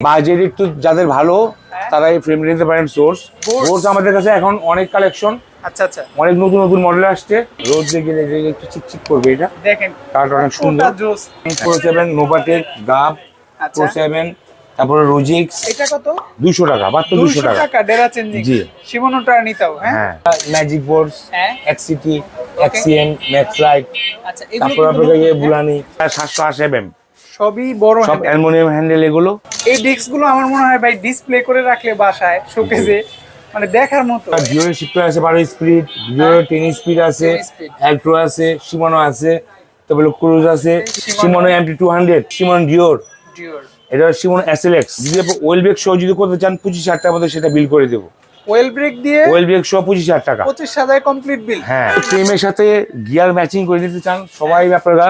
Budget একটু যাদের ভালো তারা এই ফ্রেম নিতে পারেন সোর্স সোর্স আমাদের কাছে এখন অনেক কালেকশন আচ্ছা আচ্ছা। অনেক নতুন নতুন মডেল আসছে। দিয়ে গেলে এটা একটু চিকচিক করবে এটা। দেখেন অনেক সুন্দর। প্রো সেভেন নোভাটেক গাব প্রো সেভেন তারপরে রোজিক্স এটা কত? দুশো টাকা মাত্র দুশো দুশো টাকা। টাকা ডেরা চেঞ্জিং। জি। সীমানোটা নিতাও হ্যাঁ? ম্যাজিক বোর্ডস এক্সিটি এক্সিএন ম্যাক্স লাইট আচ্ছা তারপর নতুন, বুলানি সাতশো আশি এম হ্যাঁ? সবই বড় সব অ্যালুমিনিয়াম হ্যান্ডেল এগুলো? এই ডিস্কগুলো আমার মনে হয় ভাই ডিসপ্লে করে রাখলে বাসায় শোকেজে মানে দেখার মতো। ভিওর শিফটার আছে বারো স্পিড ভিওর টেন স্পিড আছে 10 আছে সিমানো আছে তারপরে ক্রুজ আছে। Shimano MT two hundred Shimano Deore Deore এটা সিমানো এসএলএক্স যদি ওয়েল ব্রেক শো যদি করতে চান পঁচিশ হাজার টাকার মধ্যে সেটা বিল করে দেবো। ওয়েল ব্রেক দিয়ে ওয়েল ব্রেক শো পঁচিশ হাজার টাকা। পঁচিশ হাজার কমপ্লিট বিল হ্যাঁ ফ্রেমের সাথে গিয়ার ম্যাচিং করে নিতে চান সবাই আপনারা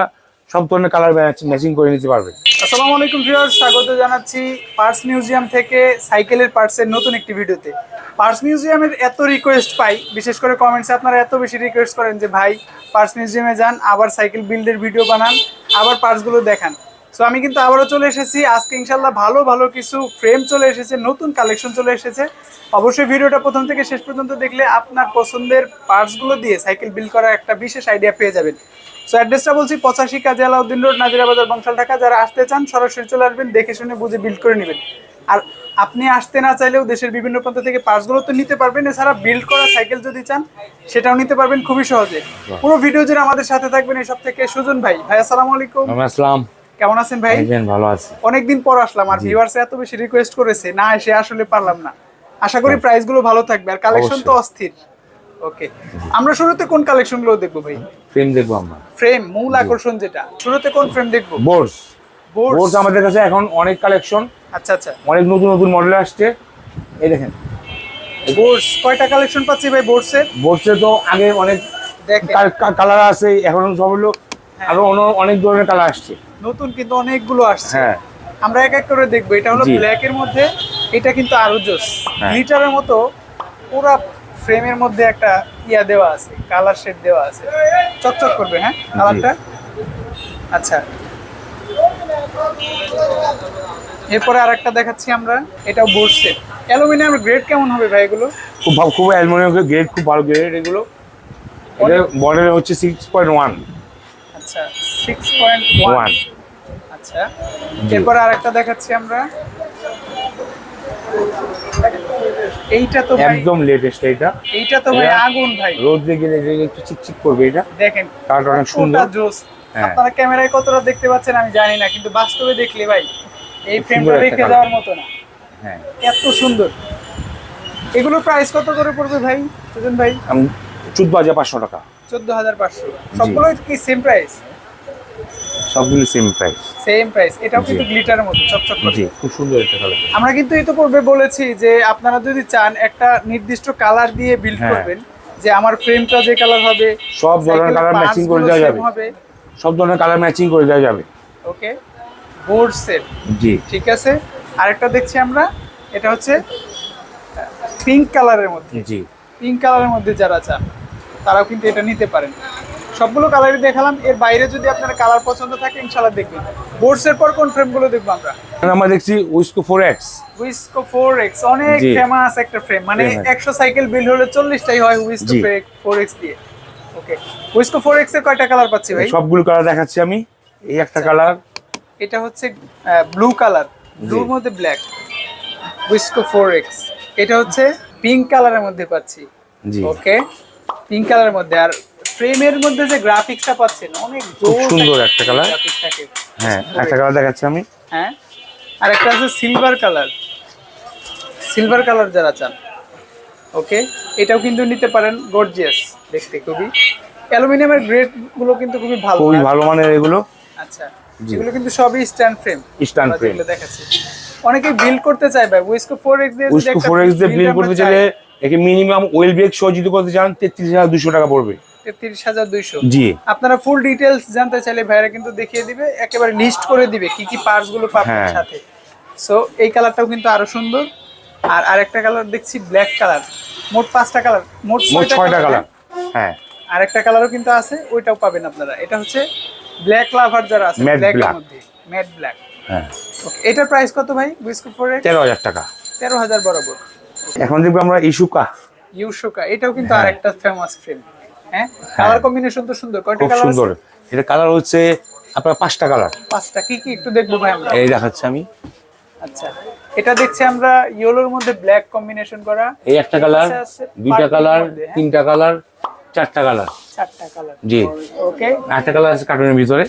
ধরনের কালার ম্যাচিং করে নিতে পারবেন আসসালামু আলাইকুম ভিউয়ার্স স্বাগত জানাচ্ছি পার্স মিউজিয়াম থেকে সাইকেলের পার্টসের নতুন একটি ভিডিওতে। পার্স মিউজিয়ামের এত রিকোয়েস্ট পাই, বিশেষ করে কমেন্টসে আপনারা এত বেশি রিকোয়েস্ট করেন যে, ভাই পার্স মিউজিয়ামে যান, আবার সাইকেল বিল্ডের ভিডিও বানান, আবার পার্টসগুলো দেখান। সো আমি কিন্তু আবারও চলে এসেছি। আজকে ইনশাল্লাহ ভালো ভালো কিছু ফ্রেম চলে এসেছে, নতুন কালেকশন চলে এসেছে। অবশ্যই ভিডিওটা প্রথম থেকে শেষ পর্যন্ত দেখলে আপনার পছন্দের পার্টসগুলো দিয়ে সাইকেল বিল্ড করার একটা বিশেষ আইডিয়া পেয়ে যাবেন। সো অ্যাড্রেসটা বলছি পঁচাশি কাজী আলাউদ্দিন রোড নাজিরা বাজার বংশাল ঢাকা। যারা আসতে চান সরাসরি চলে আসবেন দেখে শুনে বুঝে বিল্ড করে নেবেন। আর আপনি আসতে না চাইলেও দেশের বিভিন্ন প্রান্ত থেকে পার্টসগুলো তো নিতে পারবেন। এছাড়া বিল্ড করা সাইকেল যদি চান সেটাও নিতে পারবেন খুবই সহজে। পুরো ভিডিও জুড়ে আমাদের সাথে থাকবেন এসব থেকে সুজন ভাই। ভাই আসসালামু আলাইকুম। আসসালাম। কেমন আছেন ভাই? ভালো আছে। অনেকদিন পর আসলাম আর ভিউয়ার্স এত বেশি রিকোয়েস্ট করেছে না এসে আসলে পারলাম না। আশা করি প্রাইসগুলো ভালো থাকবে। আর কালেকশন তো অস্থির। ওকে আমরা শুরুতে কোন কালেকশনগুলো দেখব ভাই? ফ্রেম দেখব আমরা। ফ্রেম মূল আকর্ষণ যেটা। শুরুতে কোন ফ্রেম দেখব? বোর্ডস বোর্ড বোর্ডস আমাদের কাছে এখন অনেক কালেকশন আচ্ছা আচ্ছা। অনেক নতুন নতুন মডেল আসছে। এই দেখেন। বোর্ডস কয়টা কালেকশন পাচ্ছি ভাই বোর্ডসের বোর্ডসে তো আগে অনেক কালার আছে এখন সব হলো আরও অন্য- অনেক ধরনের কালার আসছে। নতুন কিন্তু অনেকগুলো আসছে। হ্যাঁ। আমরা এক এক করে দেখব। এটা হলো। ব্ল্যাক এর মধ্যে এটা কিন্তু আরও জোস। হ্যাঁ। গ্লিটারের মতো পুরা ফ্রেমের মধ্যে একটা ইয়া দেওয়া আছে কালার শেড দেওয়া আছে। চকচক করবে হ্যাঁ? কালারটা আচ্ছা। এরপরে আরেকটা দেখাচ্ছি আমরা এটাও বোর্ড সেট অ্যালুমিনিয়াম গ্রেড কেমন হবে ভাই এগুলো? খুব ভালো খুব অ্যালুমিনিয়াম গ্রেড খুব ভালো গ্রেড এগুলো। মডেল হচ্ছে সিক্স পয়েন্ট ওয়ান আচ্ছা সিক্স পয়েন্ট ওয়ান আচ্ছা এরপরে আরেকটা দেখাচ্ছি আমরা। এইটা তো একদম লেটেস্ট এটা এইটা তো ভাই আগুন ভাই। রোদ গেলে এটা একটু চিকচিক করবে এটা। দেখেন কালারটা অনেক সুন্দর। জোস। হ্যাঁ। আপনারা ক্যামেরায় কতটা দেখতে পাচ্ছেন আমি জানি না কিন্তু বাস্তবে দেখলে ভাই এই ফ্রেমটা রেখে যাওয়ার মতো না। হ্যাঁ। এত সুন্দর। এগুলোর প্রাইস কত করে পড়বে ভাই? সুজন ভাই? চোদ্দ হাজার পাঁচশো টাকা। চোদ্দ হাজার পাঁচশো। সবগুলোই কি সেম প্রাইস সবগুলো সেম প্রাইস সেম প্রাইস এটাও কিন্তু গ্লিটারের মতো চকচক করে। খুব সুন্দর একটা কালার আমরা কিন্তু এই তো পূর্বে বলেছি যে আপনারা যদি চান একটা নির্দিষ্ট কালার দিয়ে বিল্ড হ্যাঁ। করবেন যে আমার ফ্রেমটা যে কালার হবে সব ধরনের কালার ম্যাচিং করে দেওয়া যাবে। সব ধরনের কালার ম্যাচিং করে দেওয়া যাবে। ওকে বোর্ড সেট জি। ঠিক আছে? আরেকটা দেখছি আমরা এটা হচ্ছে পিঙ্ক কালারের মধ্যে। জি। পিঙ্ক কালারের মধ্যে যারা চান তারাও কিন্তু এটা নিতে পারেন। সবগুলো কালারই দেখালাম। এর বাইরে যদি আপনার কালার পছন্দ থাকে ইনশাল্লাহ দেখবেন। বোর্ডসের পর কোন ফ্রেমগুলো দেখব আমরা? আমরা দেখছি উইসকো ফোর এক্স উইসকো ফোর এক্স অনেক। ফেমাস একটা ফ্রেম মানে। একশো সাইকেল বিল হলে চল্লিশটাই হয় উইসকো। ফোর এক্স দিয়ে। ওকে উইসকো ফোর এক্সের কয়টা কালার পাচ্ছি ভাই? সবগুলো কালার দেখাচ্ছি আমি। এই আচ্ছা। একটা কালার এটা হচ্ছে ব্লু কালার ব্লুর মধ্যে ব্ল্যাক উইসকো ফোর এক্স এটা হচ্ছে পিঙ্ক কালারের মধ্যে পাচ্ছি। জি। ওকে পিঙ্ক কালারের মধ্যে। আর ফ্রেমের মধ্যে যে গ্রাফিক্সটা পাচ্ছেন অনেক সুন্দর একটা থাকে হ্যাঁ একটা কালার দেখাচ্ছি আমি। হ্যাঁ আর একটা আছে সিলভার কালার সিলভার কালার যারা চান ওকে? এটাও কিন্তু নিতে পারেন গর্জিয়াস দেখতে খুবই। অ্যালুমিনিয়ামের গ্রেডগুলো কিন্তু খুবই ভালো খুবই ভালো মানের এগুলো। আচ্ছা। এগুলো কিন্তু সবই স্ট্যান্ড ফ্রেম Stand frame। দেখাচ্ছি। অনেকে বিল্ড করতে চায় ভাই উইসকো 4x দিয়ে উইসকো একটা ফোর এক্স দিয়ে build বিল আমরা করতে চাই, চাইলে একে মিনিমাম ওয়েল ব্রেক সহ যদি করতে চান তেত্রিশ হাজার দুশো টাকা পড়বে 33200 জি। আপনারা ফুল ডিটেলস জানতে চাইলে ভাইরা কিন্তু দেখিয়ে দিবে একেবারে লিস্ট করে দিবে কি কি পার্টসগুলো পাবেন হ্যাঁ। সাথে। সো এই কালারটাও কিন্তু আরও সুন্দর। আর আরেকটা কালার দেখছি ব্ল্যাক কালার মোট পাঁচটা কালার মোট ছয়টা কালার হ্যাঁ। আরেকটা কালারও কিন্তু আছে ওইটাও পাবেন আপনারা। এটা হচ্ছে ব্ল্যাক লাভার যারা আছে ব্ল্যাক এর মধ্যে। ম্যাট ব্ল্যাক হ্যাঁ। ওকে এটার প্রাইস কত ভাই? বিস্কুট ফোর এক্স তেরো হাজার টাকা। তেরো হাজার বরাবর। এখন দেখব আমরা ইস্যুকা ইউশোকা এটাও কিন্তু হ্যাঁ। আরেকটা ফেমাস ফ্রেম হ্যাঁ? কালার কম্বিনেশন তো সুন্দর। কয়টা কালার সুন্দর। এটা কালার হচ্ছে আপনার পাঁচটা কালার পাঁচটা। কি কি একটু দেখব ভাই আমরা? এই দেখাচ্ছি আমি। আচ্ছা। এটা দেখছি আমরা ইয়েলোর মধ্যে ব্ল্যাক কম্বিনেশন করা। এই একটা কালার দুইটা কালার হ্যাঁ? তিনটা কালার চারটা কালার চারটা কালার জি। ওকে একটা কালার আছে কার্টুনের ভিতরে।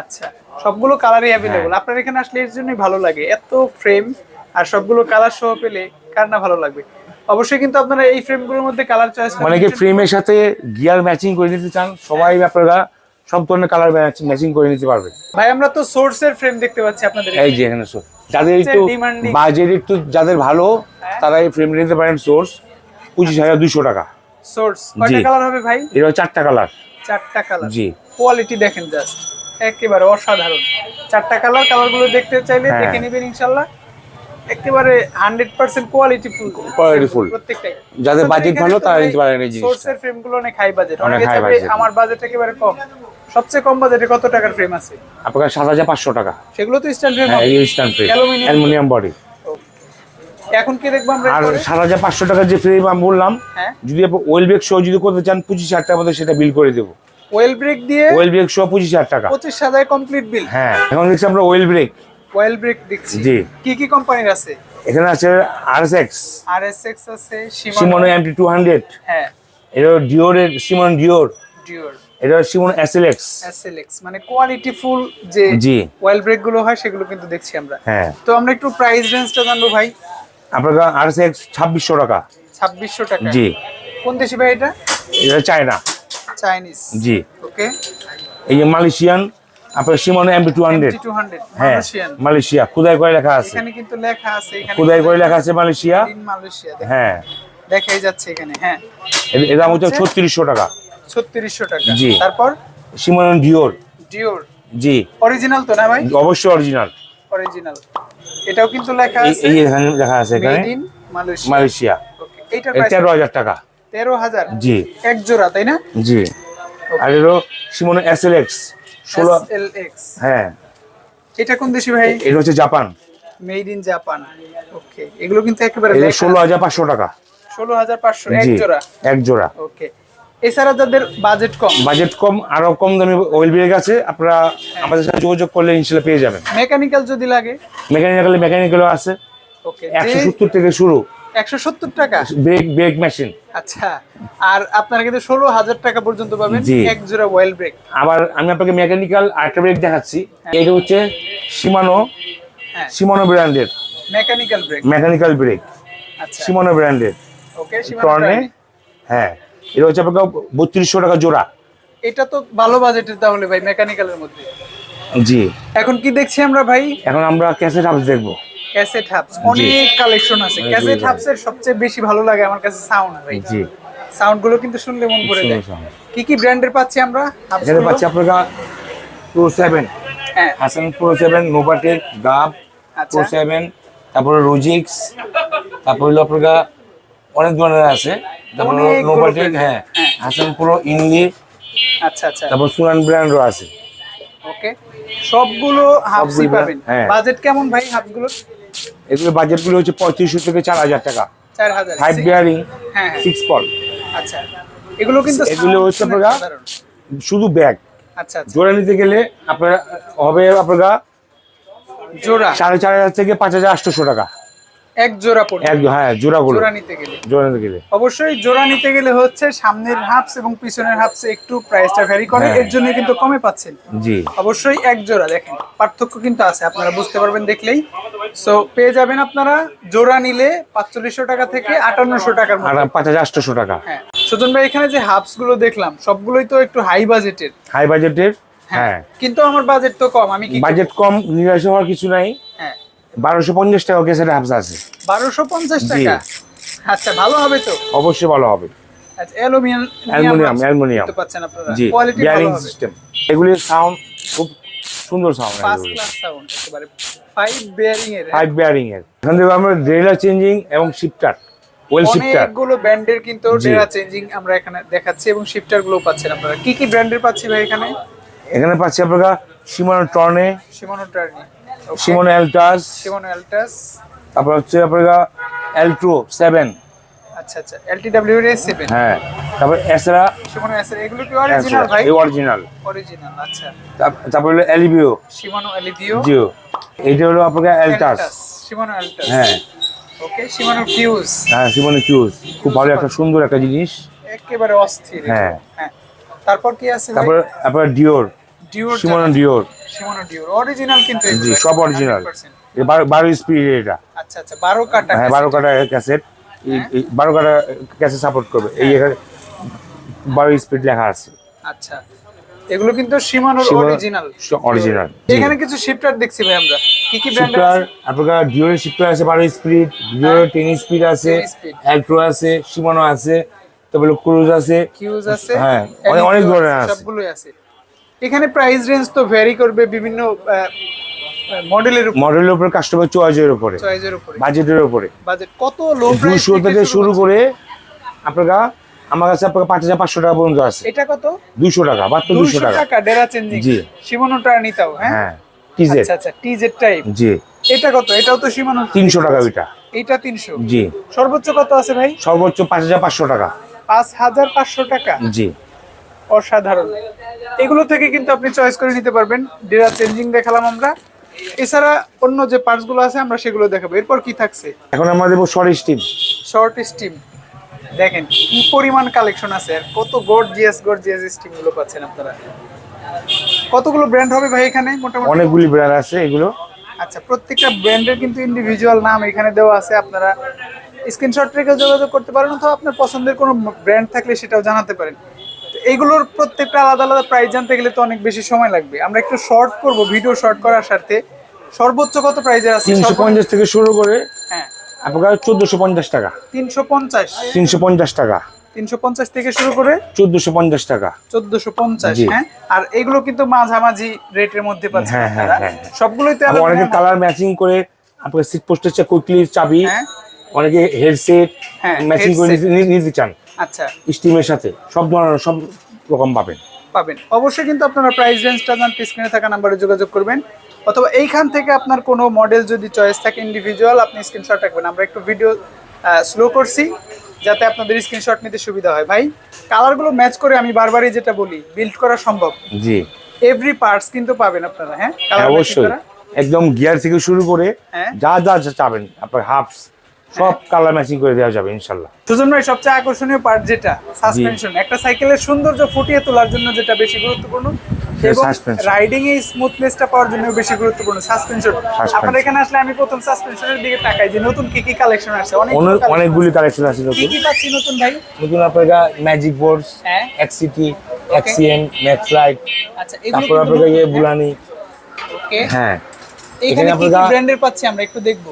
আচ্ছা। সবগুলো কালারই অ্যাভেলেবল হ্যাঁ। আপনার এখানে আসলে এর জন্যই ভালো লাগে। এত ফ্রেম আর সবগুলো কালার সহ পেলে কার না ভালো লাগবে? অবশ্যই কিন্তু আপনারা এই ফ্রেমগুলোর মধ্যে কালার চয়েস অনেকে ফ্রেমের সাথে গিয়ার ম্যাচিং করে নিতে চান? সবাই আপনারা সব ধরনের কালার ম্যাচিং করে নিতে পারবেন। ভাই আমরা তো সোর্সের ফ্রেম দেখতে পাচ্ছি আপনাদের এই যে এখানে যাদের একটু বাজেট একটু যাদের ভালো হ্যাঁ। তারা এই ফ্রেম নিতে পারেন সোর্স পঁচিশ হাজার দুশো টাকা। সোর্স কয়টা কালার হবে ভাই? এটা চারটা কালার চারটা কালার জি। কোয়ালিটি দেখেন জাস্ট একেবারে অসাধারণ। চারটা কালার কালারগুলো দেখতে চাইলে হ্যাঁ। দেখে নেবেন ইনশাল্লাহ। একেবারে hundred percent quality full Quality full। প্রত্যেকটাই। যাদের budget ভালো তারা নিতে পারেন এই জিনিসটা। সোর্সের ফ্রেমগুলো অনেক হাই বাজেট অনেক চাইবে budget। আমার বাজেট একেবারে কম। সবচেয়ে কম বাজেটে কত টাকার ফ্রেম আছে? আপনার সাত হাজার পাঁচশো টাকা। সেগুলো তো স্ট্যান্ড ফ্রেম হ্যাঁ এই স্ট্যান্ড ফ্রেম অ্যালুমিনিয়াম বডি এখন কি দেখব আমরা আর এরপরে? সাত হাজার পাঁচশো টাকার যে ফ্রেম আমি বললাম হ্যাঁ। যদি আপনি ওয়েল ব্রেক শো যদি করতে চান পঁচিশ হাজার টাকার মধ্যে সেটা বিল করে দেবো। ওয়েল ব্রেক দিয়ে ওয়েল ব্রেক শো পঁচিশ হাজার টাকা। পঁচিশ হাজার কমপ্লিট বিল হ্যাঁ এখন দেখছি আমরা ওয়েল ব্রেক ওয়েল ব্রেক দেখছি জি। কি কি কোম্পানির আছে? এখানে আছে আর S X R S X আছে সিমনো এমটি টু হান্ড্রেড হ্যাঁ। এটা ডিওরের সিমন ডিওর ডিওর এটা সিমন এসএলএক্স এসএলএক্স মানে কোয়ালিটি ফুল যে জি। ওয়েল ব্রেকগুলো হয় সেগুলো কিন্তু দেখছি আমরা। হ্যাঁ। তো আমরা একটু প্রাইস রেঞ্জটা জানব ভাই। আপনার আর এস এক্স ছাব্বিশশো টাকা। ছাব্বিশশো টাকা। জি। কোন দেশি ভাই এটা? এটা চায়না চাইনিজ জি। ওকে এই যে মালয়েশিয়ান। আপনার সিমন এমটি টু হান্ড্রেড হ্যাঁ মালয়েশিয়া খুদাই করে লেখা আছে। এখানে কিন্তু লেখা আছে খুদাই করে লেখা আছে মালয়েশিয়া। হ্যাঁ। দেখাই যাচ্ছে এখানে হ্যাঁ। এর- দাম হচ্ছে ছত্রিশশো টাকা। ছত্রিশশো টাকা। জি। তারপর? সিমন ডিওর ডিওর জি। অরিজিনাল তো না ভাই? অবশ্যই অরিজিনাল অরিজিনাল এটাও কিন্তু লেখা আছে। এই এখানে লেখা আছে এখানে। মালয়েশিয়া। প্রাইস তেরো হাজার টাকা। তেরো হাজার? জি। এক জোড়া তাই না? জি। আর এলো সিমন এসএলএক্স ষোলো হ্যাঁ। এটা কোন দেশি ভাই? এটা হচ্ছে Japan. Made in Japan. Okay এগুলো কিন্তু একেবারে ষোলো হাজার পাঁচশো টাকা। ষোলো হাজার পাঁচশো এক জোড়া এক জোড়া। ওকে এছাড়া যাদের বাজেট কম? বাজেট কম আরও কম দামি ওয়েল ব্রেক আছে। আপনারা আমাদের সাথে যোগাযোগ করলে ইনশাল্লাহ পেয়ে যাবেন। মেকানিক্যাল যদি লাগে? মেকানিক্যাল মেকানিক্যালও আছে। ওকে একশো সত্তর থেকে শুরু। একশো সত্তর টাকা? ব্রেক ব্রেক মেশিন আচ্ছা আর আপনারা কিন্তু ষোলো হাজার টাকা পর্যন্ত পাবেন এক জোড়া ওয়েল ব্রেক আবার আমি আপনাকে মেকানিক্যাল আরেকটা ব্রেক দেখাচ্ছি। এটা হচ্ছে সীমানো হ্যাঁ। সীমানো ব্র্যান্ডের মেকানিক্যাল ব্রেক মেকানিক্যাল ব্রেক আচ্ছা। সীমানো ব্র্যান্ডের ওকে টর্নে হ্যাঁ। এটা হচ্ছে আপনাকে বত্রিশশো টাকা জোড়া। এটা তো ভালো বাজেটের তাহলে ভাই মেকানিক্যালের মধ্যে। জি। এখন কি দেখছি আমরা ভাই? এখন আমরা ক্যাসেট হাউস দেখব। ক্যাসেট হাবস অনেক কালেকশন আছে। ক্যাসেট। হাবসের সবচেয়ে বেশি ভালো লাগে আমার কাছে সাউন্ড ভাই। জি। সাউন্ডগুলো কিন্তু শুনলে মন ভরে যায়। কি কি ব্র্যান্ডের পাচ্ছি আমরা? এখানে পাচ্ছি আপনারা প্রো সেভেন হ্যাঁ। হাসান প্রো সেভেন নোভাটেক গাব প্রো সেভেন তারপরে রোজিক্স তারপর হলো আপনার অনেক ধরনের আছে। তারপরে নোভাটেক হ্যাঁ। হ্যাঁ। হাসান প্রো ইনলি আচ্ছা আচ্ছা। তারপর সুনান ব্র্যান্ডও আছে। ওকে সবগুলো সবগুলো, পাবেন। হ্যাঁ। বাজেট কেমন ভাই হাবসগুলো এগুলো বাজেটগুলো হচ্ছে পঁয়ত্রিশশো থেকে চার হাজার টাকা। ফাইভ বিয়ারিং সিক্স পল আচ্ছা এগুলো কিন্তু এগুলো হচ্ছে আপনারা- শুধু ব্যাগ আচ্ছা আচ্ছা। জোড়া নিতে গেলে আপনার হবে আপনারা জোড়া? সাড়ে চার হাজার থেকে পাঁচ হাজার আটশোশো টাকা। এক জোড়া পড়বে। এক হ্যাঁ জোড়া নিতে গেলে। জোড়া নিতে গেলে। অবশ্যই জোড়া নিতে গেলে হচ্ছে সামনের হাফস এবং পিছনের হাফস একটু প্রাইসটা ভ্যারি করে হ্যাঁ। এর জন্য কিন্তু কমে পাচ্ছেন। জি। অবশ্যই এক জোড়া দেখেন পার্থক্য কিন্তু আছে আপনারা বুঝতে পারবেন দেখলেই। সো পেয়ে যাবেন আপনারা জোড়া নিলে পাঁচচল্লিশশো টাকা থেকে আটান্নশো টাকার পাঁচ হাজার আটশোশো টাকা। হ্যাঁ। সুজন ভাই এখানে যে হাফসগুলো দেখলাম সবগুলোই তো একটু হাই বাজেটের হাই বাজেটের হ্যাঁ। কিন্তু আমার বাজেট তো কম আমি বাজেট কম নিরাশ হওয়ার কিছু নাই। বারোশো পঞ্চাশ টাকা গ্যাসের হাবস আছে। বারোশো পঞ্চাশ। টাকা? আচ্ছা ভালো হবে তো? অবশ্যই ভালো হবে। আচ্ছা অ্যালুমিনিয়াম অ্যালুমিনিয়াম অ্যালুমিনিয়াম পাচ্ছেন আপনারা। জি কোয়ালিটি বিয়ারিং সিস্টেম এগুলির সাউন্ড খুব সুন্দর সাউন্ড ফার্স্ট ক্লাস সাউন্ড একেবারে। ফাইভ বেয়ারিং এর। ফাইভ বিয়ারিং এর। এখান থেকে আমরা ড্রেলার চেঞ্জিং এবং শিফটার ওয়েল শিফটার অনেকগুলো ব্র্যান্ডের কিন্তু। চেঞ্জিং আমরা এখানে দেখাচ্ছি এবং শিফটারগুলো পাচ্ছেন আপনারা। কি কি ব্র্যান্ডের পাচ্ছি ভাই এখানে? এখানে পাচ্ছি আপনারা সীমানো টর্নে সীমানো টার্নি সিমন এলটাস শিমনো এলটাস তারপর হচ্ছে আপনার এলট্রো সেভেন আচ্ছা আচ্ছা। এলটিডব্লিউ এর সেভেন হ্যাঁ। তারপর এসরা শিমনো এসের এগুলো কি অরিজিনাল ভাই? অরিজিনাল অরিজিনাল আচ্ছা। তারপর হলো এলিভিও শিমানো এলিভিও জিও এইটা হলো আপনার এলটাস শিমানো এলটাস হ্যাঁ। ওকে শিমানো ফিউজ হ্যাঁ সিমনে চুজ খুব ভালো একটা সুন্দর একটা জিনিস। একেবারে অস্থির। হ্যাঁ। হ্যাঁ। তারপর কি আছে তারপর আপনার ডিওর ডিওর সিমনে ডিওর শিমানো ডিওর অরিজিনাল কিন্তু জি এগুলো, সব অরিজিনাল বারো বারো স্পিড এটা। আচ্ছা আচ্ছা 12 কাটা হ্যাঁ বারো কাটা ক্যাসেট বারো কাটা ক্যাসেট সাপোর্ট করবে। এই এখানে বারো স্পিড লেখা আছে। আচ্ছা এগুলো কিন্তু শিমানোর অরিজিনাল এখানে কিছু শিফটার দেখছি ভাই আমরা। কি কি ব্র্যান্ড আছে? আপনার ডিওর শিফটার আছে বারো স্পিড ডিওর স্পিড আছে 10 আছে সিমানো আছে তারপরে ক্রুজ আছে। কিউজ আছে। হ্যাঁ, অনেক- অনেক ধরনের আছে। সবগুলোই আছে। এখানে প্রাইস রেঞ্জ তো ভ্যারি করবে বিভিন্ন মডেলের উপর। মডেলের উপরে কাস্টমার চয়েসের উপরে। চয়েসের উপরে। বাজেটের উপরে। বাজেট কত লো প্রাইস থেকে শুরু করে আপনারা আমার কাছে আপনার পাঁচ হাজার পাঁচশো টাকা পর্যন্ত আছে। এটা কত? দুশো টাকা মাত্র দুশো টাকা। ডেরা চেঞ্জিং। জি। সীমানোটা নিতাও হ্যাঁ? হ্যাঁ টিজেড আচ্ছা আচ্ছা টিজেড টাইপ জি। এটা কত? এটাও তো সীমানো তিনশো টাকা ওইটা। এটা তিনশো। জি। সর্বোচ্চ কত আছে ভাই? সর্বোচ্চ পাঁচ হাজার পাঁচশো টাকা। পাঁচ হাজার পাঁচশো টাকা। জি। অসাধারণ। এগুলো থেকে কিন্তু আপনি চয়েস করে নিতে পারবেন। ডেরা চেঞ্জিং দেখালাম আমরা। এছাড়া অন্য যে পার্টসগুলো আছে আমরা সেগুলো দেখাবো। এরপর কি থাকছে? এখন আমরা দেবো শর্ট স্টিম শর্ট স্টিম দেখেন কি পরিমাণ কালেকশন আছে আর কত গর্জিয়াস গর্জিয়াস স্টিমগুলো পাচ্ছেন আপনারা। কতগুলো ব্র্যান্ড হবে ভাই এখানে মোটামুটি? অনেকগুলি ব্র্যান্ড আছে এগুলো। আচ্ছা প্রত্যেকটা ব্র্যান্ডের কিন্তু ইন্ডিভিজুয়াল নাম এখানে দেওয়া আছে। আপনারা স্ক্রিনশট রেখে যোগাযোগ করতে পারেন অথবা আপনার পছন্দের কোনো ব্র্যান্ড থাকলে সেটাও জানাতে পারেন। তো এইগুলোর প্রত্যেকটা আলাদা আলাদা প্রাইস জানতে গেলে তো অনেক বেশি সময় লাগবে। আমরা একটু শর্ট করব ভিডিও শর্ট করার স্বার্থে সর্বোচ্চ কত প্রাইজের আছে? তিনশো পঞ্চাশ থেকে শুরু করে হ্যাঁ। আপনার চোদ্দশো পঞ্চাশ টাকা। তিনশো পঞ্চাশ। তিনশো পঞ্চাশ টাকা। তিনশো পঞ্চাশ থেকে শুরু করে চোদ্দশো পঞ্চাশ টাকা। চোদ্দশো পঞ্চাশ জি। হ্যাঁ? আর এগুলো কিন্তু মাঝামাঝি রেটের মধ্যে পাচ্ছেন হ্যাঁ, হ্যাঁ, আপনারা। হ্যাঁ। সবগুলোই তো অনেকে কালার ম্যাচিং করে আপনার সিট পোস্টের চেয়ে কুইকলি চাবি হ্যাঁ। অনেকে হেডসেট হ্যাঁ, ম্যাচিং করে নিতে চান। আচ্ছা। স্টিমের সাথে সব ধরনের সব রকম পাবেন। পাবেন। অবশ্যই কিন্তু আপনারা প্রাইস রেঞ্জটা জানতে স্ক্রিনে থাকা নাম্বারে যোগাযোগ করবেন। অথবা এইখান থেকে আপনার কোনো মডেল যদি চয়েস থাকে ইন্ডিভিজুয়াল আপনি স্ক্রিনশট রাখবেন। আমরা একটু ভিডিও স্লো করছি যাতে আপনাদের স্ক্রিনশট নিতে সুবিধা হয়। ভাই কালারগুলো ম্যাচ করে আমি বারবারই যেটা বলি বিল্ড করা সম্ভব। জি। এভরি পার্টস কিন্তু পাবেন আপনারা হ্যাঁ? কালার অবশ্যই। একদম গিয়ার থেকে শুরু করে হ্যাঁ। যা যা যা চাবেন আপনার হাফস সব কালার ম্যাচিং করে দেওয়া যাবে ইনশাল্লাহ। সুজন ভাই সবচেয়ে আকর্ষণীয় পার্ট যেটা সাসপেনশন একটা সাইকেলের সৌন্দর্য ফুটিয়ে তোলার জন্য যেটা বেশি গুরুত্বপূর্ণ। রাইডিং এ স্মুথনেসটা পাওয়ার জন্য বেশি গুরুত্বপূর্ণ সাসপেনশন আপনার এখানে আসলে আমি প্রথম সাসপেনশনের দিকে তাকাই যে নতুন কি কি কালেকশন আছে অনেক অনেক অনেকগুলি কালেকশন আছে নতুন। কি পাচ্ছি নতুন ভাই? নতুন আপনার magic boards XT XM max আচ্ছা তারপর আপনার ইয়ে বুলানি ওকে হ্যাঁ। এখানে কি কি ব্র্যান্ডের পাচ্ছি আমরা একটু দেখব?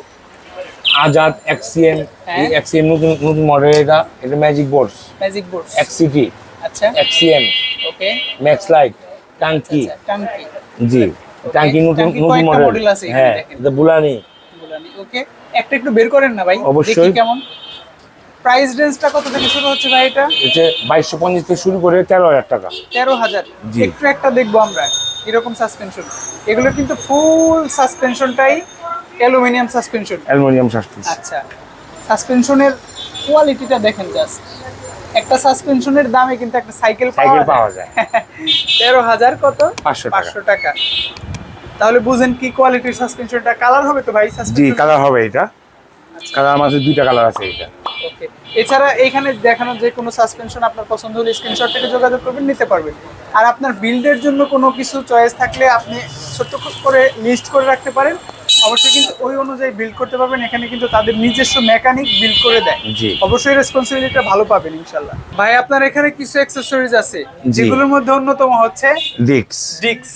আজাদ এক্সিএম হ্যাঁ। এই এক্সিএম নতুন নতুন মডেল এটা এটা ম্যাজিক বোর্ডস ম্যাজিক বোর্ড এক্সিটি আচ্ছা। এক্সিএম ওকে ম্যাক্স লাইট টাঙ্কি টাঙ্কি জি। টাঙ্কি নতুন নতুন মডেল আছে হ্যাঁ এটা বুলানি বুলানি ওকে একটা একটু বের করেন না ভাই অবশ্যই। কেমন। প্রাইস রেঞ্জটা কত থেকে শুরু হচ্ছে ভাই এটা? বাইশশো পঞ্চাশ থেকে শুরু করে তেরো হাজার টাকা। তেরো হাজার। জি। একটু একটা দেখব আমরা এরকম সাসপেনশন এগুলো কিন্তু ফুল সাসপেনশনটাই অ্যালুমিনিয়াম সাসপেনশন। অ্যালুমিনিয়াম সাসপেন্স আচ্ছা সাসপেনশনের কোয়ালিটিটা দেখেন জাস্ট একটা সাসপেনশনের দামে কিন্তু একটা সাইকেল সাইকেল পাওয়া যায়। তেরো হাজার কত? 500 টাকা। পাঁচশো টাকা। তাহলে বুঝেন কি কোয়ালিটির সাসপেনশনটা? কালার হবে তো ভাই জি কালার হবে এটা। কালার আমার কাছে দুইটা কালার আছে এটা। ওকে এছাড়া এইখানে দেখানো যে কোনো সাসপেনশন আপনার পছন্দ হলে স্ক্রিনশট থেকে যোগাযোগ করবেন নিতে পারবেন। আর আপনার বিল্ডের জন্য কোনো কিছু চয়েস থাকলে আপনি ছোট্ট করে লিস্ট করে রাখতে পারেন। অবশ্যই কিন্তু ওই অনুযায়ী বিল্ড করতে পারবেন। এখানে কিন্তু তাদের নিজস্ব মেকানিক বিল্ড করে দেয়। জি। অবশ্যই রেসপন্সিবিলিটিটা ভালো পাবেন ইনশাল্লাহ ভাই আপনার এখানে কিছু অ্যাক্সেসরিজ আছে যেগুলোর মধ্যে অন্যতম হচ্ছে ডিক্স ডিক্স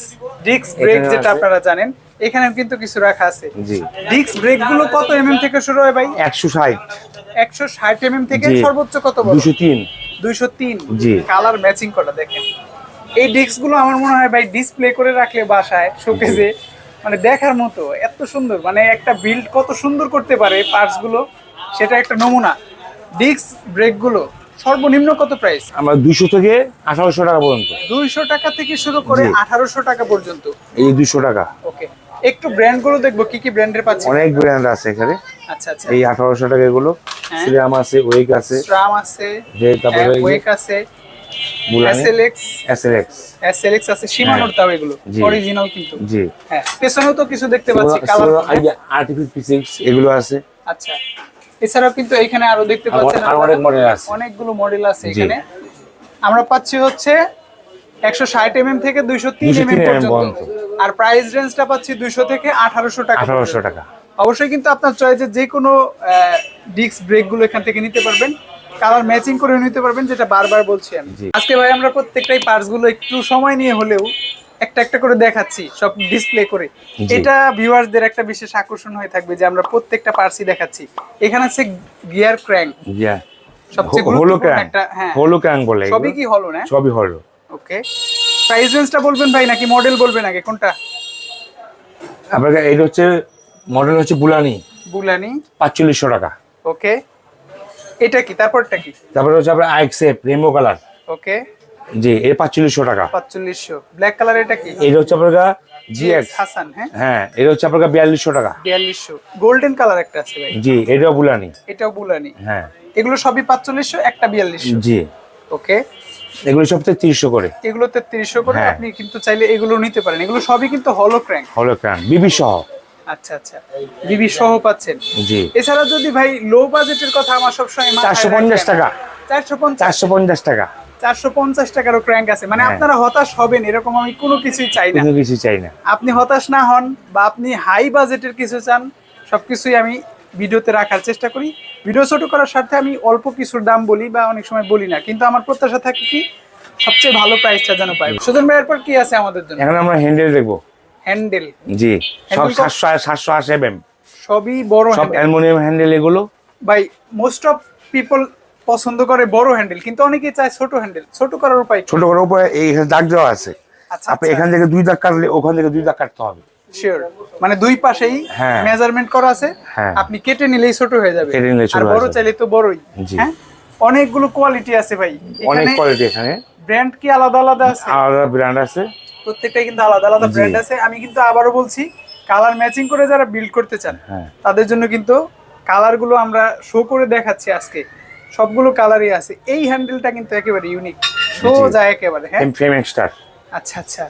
ডিক্স ব্রেক যেটা আপনারা জানেন এখানেও কিন্তু কিছু রাখা আছে। জি। ডিক্স ব্রেকগুলো কত এমএম থেকে শুরু হয় ভাই? একশো ষাট। একশো ষাট এমএম থেকে সর্বোচ্চ কত বড়? দুশো তিন। দুইশো তিন। জি। কালার ম্যাচিং করা দেখেন? এই ডিস্কগুলো আমার মনে হয় ভাই ডিসপ্লে করে রাখলে বাসায় শোকেজে মানে দেখার মতো এত সুন্দর। মানে একটা বিল্ড কত সুন্দর করতে পারে পার্টসগুলো সেটা একটা নমুনা। ডিস্ক ব্রেকগুলো সর্বনিম্ন কত প্রাইস আমরা দুশো থেকে আঠারোশো টাকা পর্যন্ত। দুইশো টাকা থেকে শুরু করে। আঠারোশো টাকা পর্যন্ত। এই দুশো টাকা। ওকে। একটু ব্র্যান্ডগুলো দেখব কি কি ব্র্যান্ডের পাচ্ছি? অনেক ব্র্যান্ড আছে এখানে। আচ্ছা আচ্ছা। এই আঠারোশো টাকা এগুলো। হ্যাঁ। সিরাম আছে ওয়েক আছে। স্ট্রাম আছে যে তারপরে ওয়েক আছে। এসএলএক্স এসএলএক্স এসএলএক্স আছে সীমানোর তাও এগুলো। অরিজিনাল কিন্তু। জি। হ্যাঁ পেছনেও তো কিছু দেখতে পাচ্ছি কালার আর্টিফিক এগুলো আছে। আচ্ছা। এছাড়াও কিন্তু এখানে আরও দেখতে পাচ্ছেন অনেক মডেল আছে। অনেকগুলো মডেল আছে এখানে। আমরা পাচ্ছি হচ্ছে একশো ষাট এমএম থেকে দুইশো তিন 203 এমএম mm পর্যন্ত। আর প্রাইস রেঞ্জটা পাচ্ছি দুইশো থেকে আঠারোশো টাকা আঠারোশো পর্যন্ত। টাকা। অবশ্যই কিন্তু আপনার চয়েসে যে কোনো ডিস্ক ব্রেকগুলো এখান থেকে নিতে পারবেন। কালার ম্যাচিং করে নিতে পারবেন যেটা বারবার বলছি আমি। আজকে ভাই আমরা প্রত্যেকটাই পার্টসগুলো একটু সময় নিয়ে হলেও একটা একটা করে দেখাচ্ছি সব ডিসপ্লে করে। এটা ভিউয়ার্সদের একটা বিশেষ আকর্ষণ হয়ে থাকবে যে আমরা প্রত্যেকটা পার্টসই দেখাচ্ছি। এখানে আছে গিয়ার ক্র্যাঙ্ক সবচেয়ে হলো গুরুত্বপূর্ণ একটা হ্যাঁ। হলো ক্যাং বলে সবই কি হলো না? সবই হলো। ওকে। প্রাইস রেঞ্জটা বলবেন ভাই নাকি মডেল বলবেন আগে? কোনটা? আপনার এটা হচ্ছে মডেল হচ্ছে বুলানি। বুলানি। পাঁচচল্লিশশো টাকা। ওকে। এটা কি? তারপরটা কি? তারপরে হচ্ছে আপনার আইক্সেপ রেমো কালার ওকে। জি এ পাঁচচল্লিশশো টাকা। পাঁচচল্লিশশো। ব্ল্যাক কালার এটা কি? এটা হচ্ছে আপনার জিএক্স হাসান হ্যাঁ? হ্যাঁ এটা হচ্ছে আপনার বিয়াল্লিশশো টাকা। বিয়াল্লিশশো। গোল্ডেন কালার একটা আছে ভাই। জি এটাও বুলানি। এটাও বুলানি। হ্যাঁ। এগুলো সবই পাঁচচল্লিশশো একটা বিয়াল্লিশশো। জি। ওকে। এগুলো সবচেয়ে তিরিশশো করে। এগুলোতে তিরিশশো করে হ্যাঁ। আপনি কিন্তু চাইলে এগুলো নিতে পারেন। এগুলো সবই কিন্তু হলো ক্র্যাঙ্ক হলো ক্যান বিবি সহ আচ্ছা আচ্ছা। বিবি সহ পাচ্ছেন। জি। এছাড়া যদি ভাই লো বাজেটের কথা আমার সবসময় চারশো পঞ্চাশ টাকা। চারশো পঞ্চাশ। চারশো পঞ্চাশ টাকা। চারশো পঞ্চাশ টাকারও ক্র্যাঙ্ক আছে। মানে হ্যাঁ। আপনারা হতাশ হবেন এরকম আমি কোনো কিছুই চাই না। কোনো কিছু চাই না। আপনি হতাশ না হন বা আপনি হাই বাজেটের কিছু চান সবকিছুই আমি ভিডিওতে রাখার চেষ্টা করি। ভিডিও ছোট করার স্বার্থে আমি অল্প কিছুর দাম বলি বা অনেক সময় বলি না। কিন্তু আমার প্রত্যাশা থাকে কি সবচেয়ে ভালো প্রাইসটা যেন পাই। সুজন ভাই এরপর কি আছে আমাদের জন্য? এখন আমরা হ্যান্ডেল দেখব। হ্যান্ডেল। জি সব Handle কত? সাতশো সাতশো আশি এম সবই বড় সব অ্যালুমিনিয়াম হ্যান্ডেল এগুলো? ভাই মোস্ট অফ পিপল পছন্দ করে বড় হ্যান্ডেল কিন্তু অনেকেই চায় ছোট হ্যান্ডেল। ছোট করার উপায় ছোট করে উপরে এই দাগ দেওয়া আছে। আচ্ছা আপনি এখান থেকে দুই দাগ কাটলে ওখান থেকে দুই দাগ কাটতে হবে। শিওর মানে দুই পাশেই হ্যাঁ। মেজারমেন্ট করা আছে। হ্যাঁ। আপনি কেটে নিলেই ছোট হয়ে যাবে। আর বড় চাইলে তো বড়ই। হ্যাঁ? অনেকগুলো কোয়ালিটি আছে ভাই। অনেক কোয়ালিটি এখানে। ব্র্যান্ড কি আলাদা আলাদা আছে? আলাদা ব্র্যান্ড আছে। প্রত্যেকটাই কিন্তু আলাদা আলাদা। ব্র্যান্ড আছে। আমি কিন্তু আবারও বলছি কালার ম্যাচিং করে যারা বিল্ড করতে চান হ্যাঁ। তাদের জন্য কিন্তু কালারগুলো আমরা শো করে দেখাচ্ছি আজকে। সবগুলো কালারই আছে। এই হ্যান্ডেলটা কিন্তু একেবারে ইউনিক সোজা একেবারে হ্যাঁ? ফ্রেম এক্সট্রা আচ্ছা আচ্ছা।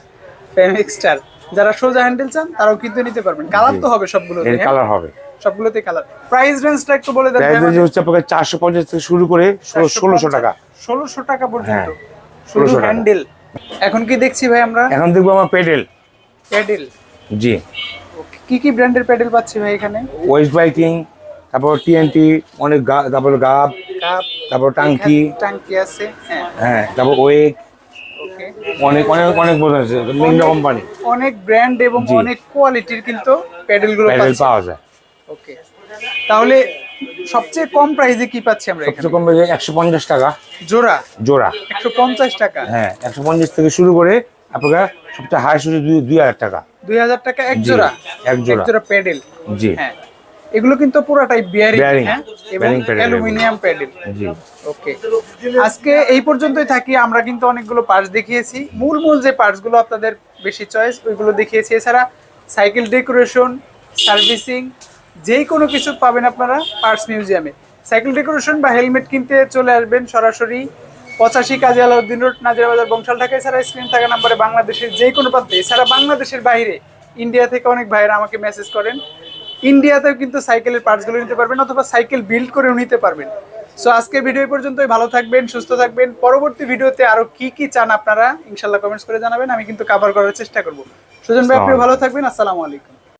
ফেমিক্সটার যারা সোজা হ্যান্ডেল চান তারাও কিন্তু নিতে পারবেন। কালার তো হবে সবগুলোতে এর হ্যাঁ? কালার হবে। সবগুলোতে কালার প্রাইস রেঞ্জটা একটু বলে দেন প্রাইস রেঞ্জ হচ্ছে আপনাকে চারশো পঞ্চাশ থেকে শুরু করে ষোলোশো টাকা। ষোলোশো টাকা পর্যন্ত। হ্যাঁ, শুধু 1600 হ্যান্ডেল এখন কি দেখছি ভাই আমরা? এখন দেখব আমার পেডেল প্যাডেল জি। কি কি ব্র্যান্ডের প্যাডেল পাচ্ছি ভাই এখানে? ওয়েস্ট বাইকিং তারপর টিএনটি অনেক তারপর গাব তারপর টাঙ্কি টাঙ্কি আছে হ্যাঁ। হ্যাঁ তারপর ওয়েক ওকে অনেক অনেক অনেক বোঝা আছে বিভিন্ন কোম্পানি অনেক ব্র্যান্ড এবং অনেক কোয়ালিটির কিন্তু প্যাডেলগুলো প্যাডেল পাওয়া যায়। ওকে তাহলে সবচেয়ে কম প্রাইসে কি পাচ্ছি আমরা সবচেয়ে কম একশো পঞ্চাশ টাকা। জোড়া? জোড়া। একশো পঞ্চাশ টাকা? হ্যাঁ একশো পঞ্চাশ থেকে শুরু করে আপনার সবচেয়ে হাই দুই হাজার টাকা। দুই হাজার টাকা এক জোড়া? এক জোড়া। জোড়া প্যাডেল? জি। হ্যাঁ। এগুলো কিন্তু পুরাটাই বিয়ারিং হ্যাঁ? এবং অ্যালুমিনিয়াম প্যাডেল জি। ওকে আজকে এই পর্যন্তই থাকি আমরা কিন্তু অনেকগুলো পার্টস দেখিয়েছি। মূল মূল যে পার্টসগুলো আপনাদের বেশি চয়েস ওইগুলো দেখিয়েছি। এছাড়া সাইকেল ডেকোরেশন সার্ভিসিং যেই কোনো কিছু পাবেন আপনারা পার্টস মিউজিয়ামে। সাইকেল ডেকোরেশন বা হেলমেট কিনতে চলে আসবেন সরাসরি পঁচাশি কাজী আলাউদ্দিন রোড নাজিরাবাজার বংশাল ঢাকা এছাড়া স্ক্রিন থাকা নাম্বারে বাংলাদেশের যে কোনো প্রান্তে এছাড়া বাংলাদেশের বাইরে ইন্ডিয়া থেকে অনেক ভাইয়েরা আমাকে মেসেজ করেন। ইন্ডিয়াতেও কিন্তু সাইকেলের পার্টসগুলো নিতে পারবেন অথবা সাইকেল বিল্ড করেও নিতে পারবেন। সো আজকে ভিডিও পর্যন্তই। ভালো থাকবেন সুস্থ থাকবেন। পরবর্তী ভিডিওতে আরও কি কি চান আপনারা ইনশাল্লাহ কমেন্টস করে জানাবেন। আমি কিন্তু কাভার করার চেষ্টা করব। সুজন ভাই আপনিও ভালো থাকবেন। আসসালামু আলাইকুম।